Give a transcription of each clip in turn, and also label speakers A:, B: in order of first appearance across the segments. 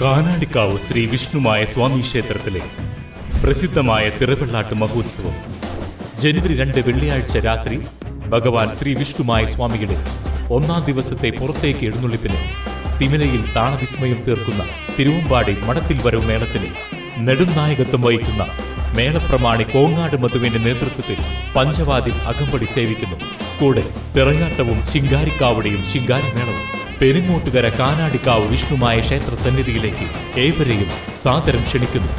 A: കാനാടിക്കാവ് ശ്രീ വിഷ്ണുമായ സ്വാമി ക്ഷേത്രത്തിലെ പ്രസിദ്ധമായ തിറവെള്ളാട്ട് മഹോത്സവം. ജനുവരി രണ്ട് വെള്ളിയാഴ്ച രാത്രി ഭഗവാൻ ശ്രീ വിഷ്ണുമായ സ്വാമിയുടെ ഒന്നാം ദിവസത്തെ പുറത്തേക്ക് എഴുന്നള്ളിപ്പിന് തിമിലയിൽ താളവിസ്മയം തീർക്കുന്ന തിരുവമ്പാടി മടത്തിൽ വരവ് മേളത്തിന് നെടുംനായകത്വം വഹിക്കുന്ന മേളപ്രമാണി കോങ്ങാട് മധുവിന്റെ നേതൃത്വത്തിൽ പഞ്ചവാതിൽ അകമ്പടി സേവിക്കുന്നു. കൂടെ തിറയാട്ടവും ശിങ്കാരിക്കാവടിയും ശിങ്കാരിമേളവും പെരിങ്ങോട്ടുകര കാനാടിക്കാവ് വിഷ്ണുമായ ക്ഷേത്ര സന്നിധിയിലേക്ക് ഏവരെയും സാദരം ക്ഷണിക്കുന്നു.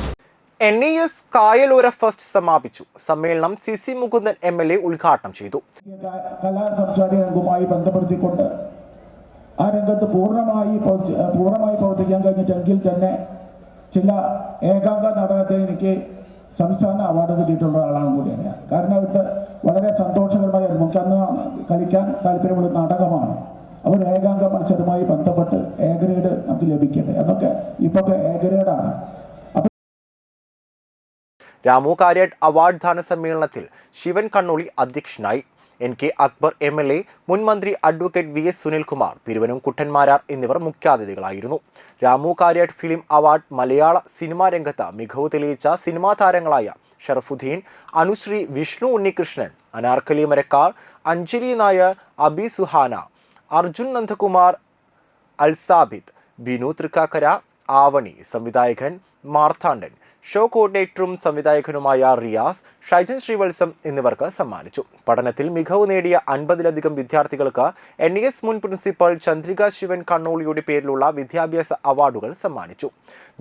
B: എൻ ഇ എസ് കായലോര ഫസ്റ്റ് സമാപിച്ചു. സമ്മേളനം C C Mukundan M L A ഉദ്ഘാടനം ചെയ്തു.
C: ക- കലാ സാംസ്കാരിക രംഗവുമായി ബന്ധപ്പെടുത്തിക്കൊണ്ട് ആ രംഗത്ത് പൂർണമായി പൂർണമായി പ്രവർത്തിക്കാൻ കഴിഞ്ഞിട്ടെങ്കിൽ തന്നെ ചില ഏകാംഗ നാടകത്തിന് എനിക്ക് സംസ്ഥാന അവാർഡ് കിട്ടിയിട്ടുള്ള ആളാണ് കൂടിയാണ് തന്നെയാണ് കാരണം ഇത് വളരെ സന്തോഷകരമായ ഒരു- നമുക്ക് അന്ന് കളിക്കാൻ താല്പര്യമുള്ള നാടകമാണ്. അവർ ഏകാംഗ മത്സരവുമായി ബന്ധപ്പെട്ട് എ ഗ്രേഡ് നമുക്ക് ലഭിക്കട്ടെ. എന്നൊക്കെ ഇപ്പൊക്കെ എ ഗ്രേഡാണ്
B: രാമു കാര്യാട്ട് അവാർഡ് ദാന സമ്മേളനത്തിൽ ശിവൻ കണ്ണൂളി അധ്യക്ഷനായി. N K Akbar M L A മുൻ മന്ത്രി അഡ്വക്കേറ്റ് വി എസ് സുനിൽകുമാർ പിരുവനും കുട്ടന്മാരാർ എന്നിവർ മുഖ്യാതിഥികളായിരുന്നു. രാമു കാര്യാട്ട് ഫിലിം അവാർഡ് മലയാള സിനിമാ രംഗത്ത് മികവ് തെളിയിച്ച സിനിമാ താരങ്ങളായ ഷറഫുദ്ദീൻ അനുശ്രീ വിഷ്ണു ഉണ്ണികൃഷ്ണൻ അനാർക്കലി മരക്കാർ അഞ്ജലി നായർ അബി സുഹാന അർജുൻ നന്ദകുമാർ അൽസാബിദ് ബിനു തൃക്കാക്കര ആവണി സംവിധായകൻ മാർത്താണ്ഡൻ. ഷോ കോർഡിനേറ്ററും സംവിധായകനുമായ റിയാസ് ഷൈജൻ ശ്രീവത്സം എന്നിവർക്ക് സമ്മാനിച്ചു. പഠനത്തിൽ മികവ് നേടിയ അൻപതിലധികം വിദ്യാർത്ഥികൾക്ക് എൻ ഇ എസ് മുൻ പ്രിൻസിപ്പൽ ചന്ദ്രിക ശിവൻ കണ്ണോളിയുടെ പേരിലുള്ള വിദ്യാഭ്യാസ അവാർഡുകൾ സമ്മാനിച്ചു.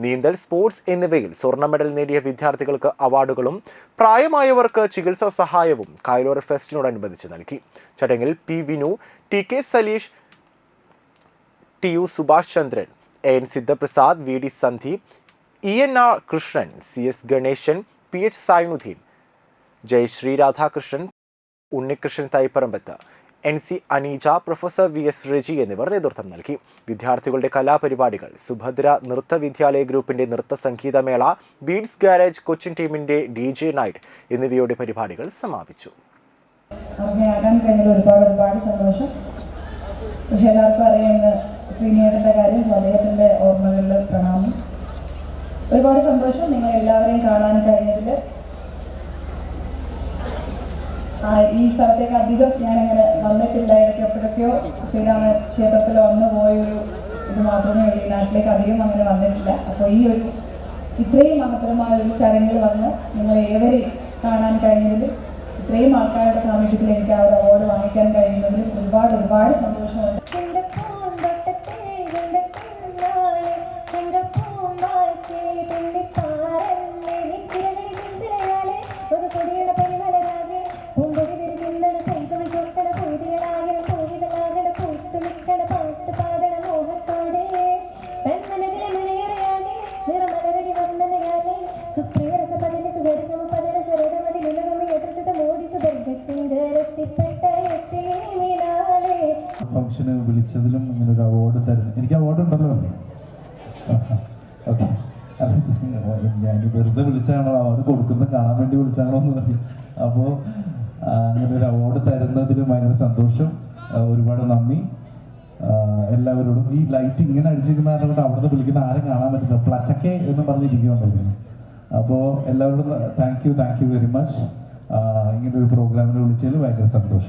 B: നീന്തൽ സ്പോർട്സ് എന്നിവയിൽ സ്വർണ മെഡൽ നേടിയ വിദ്യാർത്ഥികൾക്ക് അവാർഡുകളും പ്രായമായവർക്ക് ചികിത്സാ സഹായവും കായലോര ഫെസ്റ്റിനോടനുബന്ധിച്ച് നൽകി. ചടങ്ങിൽ P Vinu T K Saleesh T U Subhash Chandran N Siddhaprasad V D Sandeep E N R Krishnan C S Ganesan P H Sainuddin Jayasree Radhakrishnan Unnikrishnan Thaiparambath N C Aneeja professor V S Reji എന്നിവർ നേതൃത്വം നൽകി. വിദ്യാർത്ഥികളുടെ കലാപരിപാടികൾ സുഭദ്ര നൃത്ത വിദ്യാലയ ഗ്രൂപ്പിന്റെ നൃത്ത സംഗീതമേള beads garage Cochin ടീമിന്റെ ഡി ജെ നൈറ്റ് എന്നിവയുടെ പരിപാടികൾ സമാപിച്ചു.
D: ഒരുപാട് സന്തോഷം. പക്ഷെ എല്ലാവർക്കും അറിയുന്ന ശ്രീനിയേട്ടന്റെ കാര്യം അദ്ദേഹത്തിന്റെ ഓർമ്മകളിൽ പ്രണാമം. ഒരുപാട് സന്തോഷം. നിങ്ങൾ എല്ലാവരെയും കാണാൻ കഴിഞ്ഞതിൽ ഈ സ്ഥലത്തേക്ക് അധികം ഞാനങ്ങനെ വന്നിട്ടില്ല. എനിക്ക് എപ്പോഴൊക്കെയോ ശ്രീരാമ ക്ഷേത്രത്തിൽ വന്നു പോയൊരു ഇത് മാത്രമേ ഉള്ളൂ. ഈ നാട്ടിലേക്ക് അധികം അങ്ങനെ വന്നിട്ടില്ല. അപ്പോൾ ഈ ഒരു ഇത്രയും മഹത്തരമായ ഒരു ചടങ്ങിൽ വന്ന് നിങ്ങൾ ഏവരെയും കാണാൻ കഴിഞ്ഞതിൽ ഇത്രയും ആൾക്കാരുടെ സാമീപ്യത്തിൽ എനിക്ക് ആ ഒരു അവാർഡ് വാങ്ങിക്കാൻ കഴിയുന്നതിൽ ഒരുപാട് ഒരുപാട് സന്തോഷമുണ്ട്.
E: പ്പെട്ട
C: ഫംഗ്ഷന് വിളിച്ചതിലും ഇങ്ങനെ ഒരു അവാർഡ് തരുന്നു. എനിക്ക് അവാർഡ് ഉണ്ടല്ലോ. ഓക്കെ. ഞാൻ വെറുതെ വിളിച്ചാണോ? അവാർഡ് കൊടുക്കുന്നത് കാണാൻ വേണ്ടി വിളിച്ചാണോ എന്ന് പറയും അപ്പോൾ അങ്ങനെ ഒരു അവാർഡ് തരുന്നതിൽ ഭയങ്കര സന്തോഷം. ഒരുപാട് നന്ദി. എല്ലാവരോടും ഈ ലൈറ്റ് ഇങ്ങനെ അടിച്ചിരിക്കുന്ന കൊണ്ട് അവിടുന്ന് വിളിക്കുന്ന ആരും കാണാൻ പറ്റില്ല പ്ലച്ചക്കെ എന്ന് പറഞ്ഞിരിക്കുന്നുണ്ടായിരുന്നു. അപ്പോൾ എല്ലാവരോടും thank you thank you very much ഇങ്ങനെ ഒരു പ്രോഗ്രാമിൽ വിളിച്ചതിൽ ഭയങ്കര സന്തോഷം.